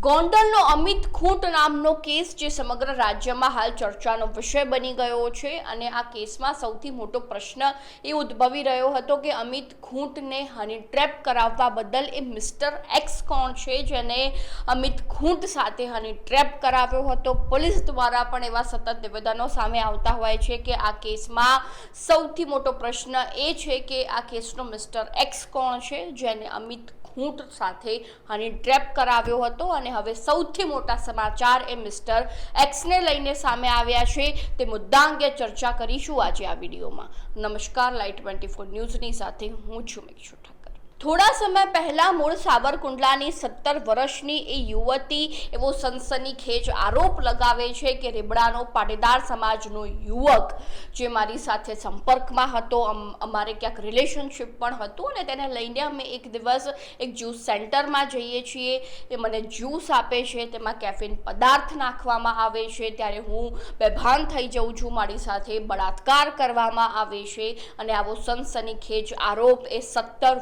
ગોંડલનો અમિત ખૂંટ નામનો કેસ જે સમગ્ર રાજ્યમાં હાલ ચર્ચાનો વિષય બની ગયો છે અને આ કેસમાં સૌથી મોટો પ્રશ્ન એ ઉદ્ભવી રહ્યો હતો કે અમિત ખૂંટને હની ટ્રેપ કરાવવા બદલ એ મિસ્ટર એક્સ કોણ છે જેને અમિત ખૂંટ સાથે હની ટ્રેપ કરાવ્યો હતો. પોલીસ દ્વારા પણ એવા સતત નિવેદનો સામે આવતા હોય છે કે આ કેસમાં સૌથી મોટો પ્રશ્ન એ છે કે આ કેસનો મિસ્ટર એક્સ કોણ છે જેને અમિત ખૂંટ સાથે હની ટ્રેપ કરાવ્યો હતો અને હવે સૌથી મોટા સમાચાર એ મિસ્ટર એક્સને લઈને સામે આવ્યા છે. તે મુદ્દા અંગે ચર્ચા કરીશું આજે આ વિડીયોમાં. નમસ્કાર લાઈટ ટ્વેન્ટી ફોર ન્યૂઝની સાથે હું છું મિક્ષુ. થોડા સમય પહેલા મૂળ સાબરકુંડલાની સત્તર વર્ષની એ યુવતી એવો સનસનીખેજ આરોપ લગાવે છે કે રીબડાનો પાટીદાર સમાજનો યુવક જે મારી સાથે સંપર્કમાં હતો, અમ- અમારે ક્યાંક રિલેશનશિપ પણ હતું અને તેને લઈને અમે એક દિવસ એક જ્યુસ સેન્ટરમાં જઈએ છીએ. એ મને જ્યુસ આપે છે, તેમાં કેફીન પદાર્થ નાખવામાં આવે છે, ત્યારે હું બેભાન થઈ જાઉં છું, મારી સાથે બળાત્કાર કરવામાં આવે છે અને આવો સનસનીખેજ આરોપ એ સત્તર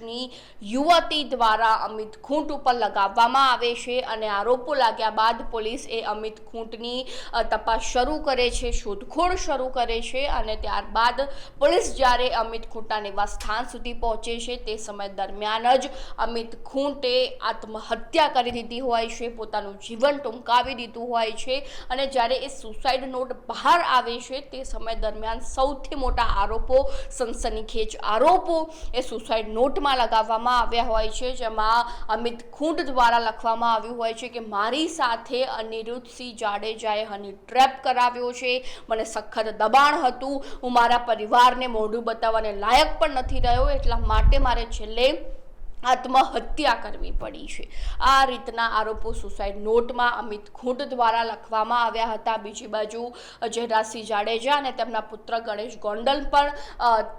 વર્ષની યુવતી દ્વારા અમિત ખૂંટ ઉપર લગાવવામાં આવે છે અને આરોપો લાગ્યા બાદ પોલીસ એ અમિત ખૂંટની તપાસ શરૂ કરે છે, શોધખોળ શરૂ કરે છે અને ત્યારબાદ પોલીસ જ્યારે અમિત ખૂંટના નિવાસ સ્થાન સુધી પહોંચે છે તે સમય દરમિયાન જ અમિત ખૂંટે આત્મહત્યા કરી દીધી હોય છે, પોતાનું જીવન ટૂંકાવી દીધું હોય છે અને જ્યારે એ સુસાઇડ નોટ બહાર આવે છે તે સમય દરમિયાન સૌથી મોટા આરોપો સનસનીખેજ આરોપો એ સુસાઇડ નોટમાં લગાવવામાં આવ્યા હોય છે, જેમાં અમિત ખૂંટ દ્વારા લખવામાં આવ્યું હોય છે કે, મારી સાથે અનિરુદ્ધસિંહ જાડેજાએ હની ટ્રેપ કરાવ્યો છે, મને સખત દબાણ હતું, હું મારા પરિવારને મોઢું બતાવવાને લાયક પણ નથી રહ્યો, એટલા માટે મારે છેલ્લે આત્મહત્યા કરવી પડી છે. આ રીતના આરોપો સુસાઇડ નોટમાં અમિત ખૂંટ દ્વારા લખવામાં આવ્યા હતા. બીજી બાજુ અજયરાજસિંહ જાડેજા અને તેમના પુત્ર ગણેશ ગોંડલ પણ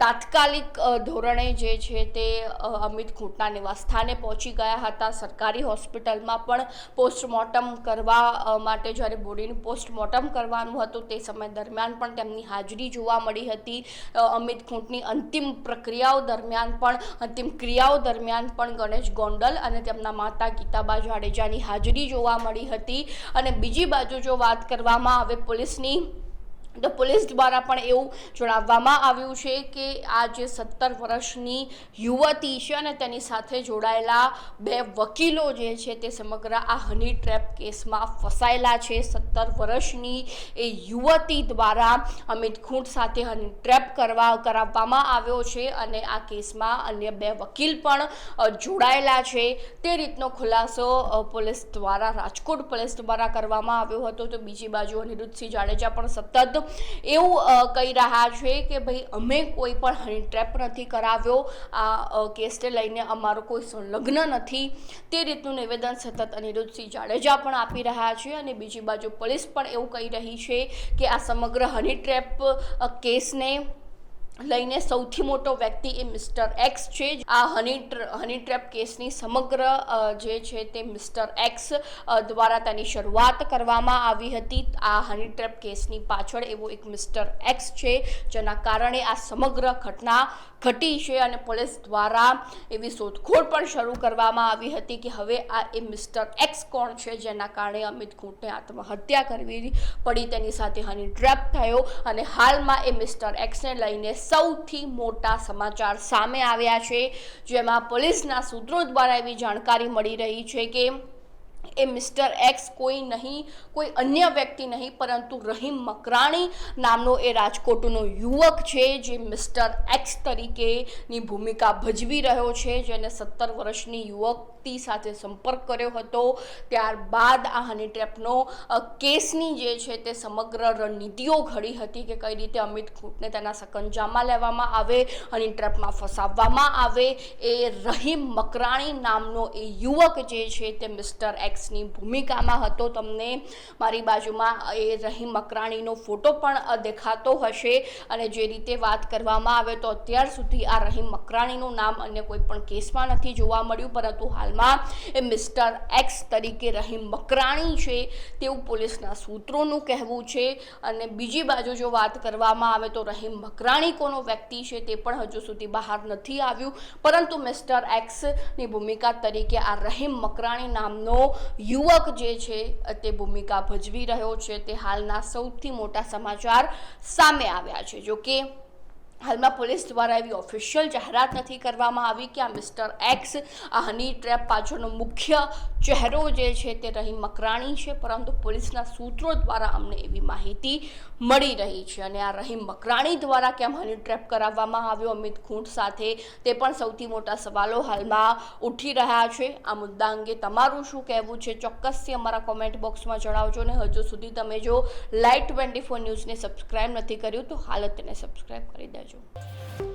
તાત્કાલિક ધોરણે જે છે તે અમિત ખૂંટના નિવાસસ્થાને પહોંચી ગયા હતા. સરકારી હોસ્પિટલમાં પણ પોસ્ટમોર્ટમ કરવા માટે જ્યારે બોડીનું પોસ્ટમોર્ટમ કરવાનું હતું તે સમય દરમિયાન પણ તેમની હાજરી જોવા મળી હતી. અમિત ખૂંટની અંતિમ પ્રક્રિયાઓ દરમિયાન પણ, અંતિમ ક્રિયાઓ દરમિયાન પણ ગણેશ ગોંડલ અને તેમના માતા ગીતાબા જાડેજાની હાજરી જોવા મળી હતી. અને બીજી બાજુ જો વાત કરવામાં આવે પોલીસની તો પોલીસ દ્વારા પણ એવું જણાવવામાં આવ્યું છે કે આ જે સત્તર વર્ષની યુવતી છે અને તેની સાથે જોડાયેલા બે વકીલો જે છે તે સમગ્ર આ હની ટ્રેપ કેસમાં ફસાયેલા છે. સત્તર વર્ષની એ યુવતી દ્વારા અમિત ખૂંટ સાથે હની ટ્રેપ કરવા, કરાવવામાં આવ્યો છે અને આ કેસમાં અન્ય બે વકીલ પણ જોડાયેલા છે. તે રીતનો ખુલાસો પોલીસ દ્વારા, રાજકોટ પોલીસ દ્વારા કરવામાં આવ્યો હતો. તો બીજી બાજુ અનિરુદ્ધસિંહ જાડેજા પણ સતત એવું કહી રહ્યા છે કે ભાઈ અમે કોઈ પણ હની ટ્રેપ નથી કરાવ્યો. આ કેસને લઈને અમારો કોઈ સંલગ્ન નથી. તે રીતનું નિવેદન સતત અનિરુદ્ધસિંહ જાડેજા પણ આપી રહ્યા છે અને બીજી બાજુ પોલીસ પણ એવું કહી રહી છે કે આ સમગ્ર હની ટ્રેપ કેસને લઈને સૌથી મોટો વ્યક્તિ એ મિસ્ટર એક્સ છે. આ હની હની ટ્રેપ કેસની સમગ્ર જે છે તે મિસ્ટર એક્સ દ્વારા તેની શરૂઆત કરવામાં આવી હતી. આ હની ટ્રેપ કેસની પાછળ એવો એક મિસ્ટર એક્સ છે, જેના કારણે આ સમગ્ર ઘટના ઘટી છે અને પોલીસ દ્વારા એવી શોધખોળ પણ શરૂ કરવામાં આવી હતી કે હવે આ એ મિસ્ટર એક્સ કોણ છે, જેના કારણે અમિત ઘૂંટને આત્મહત્યા કરવી પડી. તેની સાથે હની ટ્રેપ થયો અને હાલમાં એ મિસ્ટર એક્સને લઈને સૌથી મોટા સમાચાર સામે આવ્યા છે, જેમાં પોલીસના સૂત્રો દ્વારા એવી જાણકારી મળી રહી છે કે એ મિસ્ટર એક્સ કોઈ નહીં, કોઈ અન્ય વ્યક્તિ નહીં, પરંતુ રહીમ મકરાણી નામનો એ રાજકોટનો યુવક છે, જે મિસ્ટર એક્સ તરીકેની ભૂમિકા ભજવી રહ્યો છે, જેને સત્તર વર્ષની યુવતી સાથે સંપર્ક કર્યો હતો. ત્યારબાદ આ હની ટ્રેપનો કેસની જે છે તે સમગ્ર રણનીતિઓ ઘડી હતી કે કઈ રીતે અમિત ખૂંટને તેના સકંજામાં લેવામાં આવે હની ટ્રેપમાં ફસાવવામાં આવે. એ રહીમ મકરાણી નામનો એ યુવક જે છે તે મિસ્ટર એક્સની ભૂમિકામાં હતો. તમને મારી બાજુમાં એ રહીમ મકરાણીનો ફોટો પણ દેખાતો હશે. અને જે રીતે વાત કરવામાં આવે તો અત્યાર સુધી આ રહીમ મકરાણીનું નામ અન્ય કોઈ પણ કેસમાં નથી જોવા મળ્યું. પરંતુ હાલમાં એ મિસ્ટર એક્સ તરીકે રહીમ મકરાણી છે. તેવું પોલીસના સૂત્રોનું કહેવું છે. અને બીજી બાજુ જો વાત કરવામાં આવે તો રહીમ મકરાણી કોનો વ્યક્તિ છે તે પણ હજુ સુધી બહાર નથી આવ્યું. પરંતુ મિસ્ટર એક્સની ભૂમિકા તરીકે આ રહીમ મકરાણી નામનો યુવક જે છે, તે ભૂમિકા ભજવી રહ્યો છે. તે હાલના સૌથી મોટા સમાચાર સામે આવ્યા છે. જો કે હાલમાં પોલીસ દ્વારા એવી ઓફિશિયલ જાહેરાત નથી કરવામાં આવી કે આ મિસ્ટર એક્સ આ હની ટ્રેપ પાછળનો મુખ્ય ચહેરો જે છે તે રહીમ મકરાણી છે, પરંતુ પોલીસના સૂત્રો દ્વારા અમને એવી માહિતી મળી રહી છે અને આ રહીમ મકરાણી દ્વારા કેમ હની ટ્રેપ કરાવવામાં આવ્યો? અમિત ખૂંટ સાથે તે પણ સૌથી મોટા સવાલો હાલમાં ઉઠી રહ્યા છે. આ મુદ્દા અંગે તમારું શું કહેવું છે? ચોક્કસથી અમારા કોમેન્ટ બોક્સમાં જણાવજો ને હજુ સુધી તમે જો લાઇટ ટ્વેન્ટી ફોર ન્યૂઝને સબસ્ક્રાઇબ નથી કર્યું તો હાલ તેને સબસ્ક્રાઇબ કરી દેજો. vídeo.